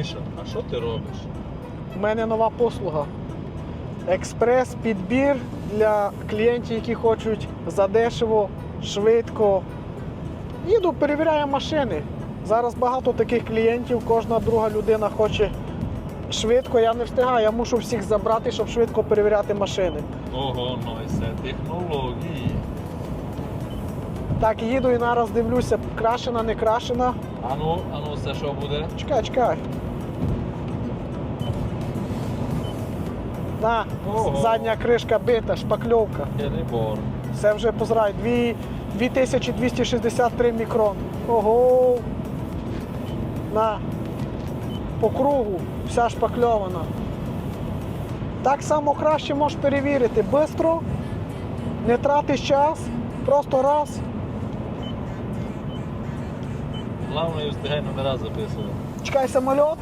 Міша, а що ти робиш? У мене нова послуга. Експрес-підбір для клієнтів, які хочуть задешево, швидко. Їду, перевіряю машини. Зараз багато таких клієнтів, кожна друга людина хоче швидко. Я не встигаю, я мушу всіх забрати, щоб швидко перевіряти машини. Ого, ну і це технології. Так, їду і зараз дивлюся, крашена, не крашена. Ану, ану, це що буде? Чекай, чекай. На, Ого. задня кришка бита, шпакльовка. Перебор. Це вже позрай. 2263 мікрон. Ого. На. По кругу. Вся шпакльована. Так само краще можеш перевірити. Бистро, не тратиш час, просто раз. Главное, встигай номера записувати. Чекай самоліт.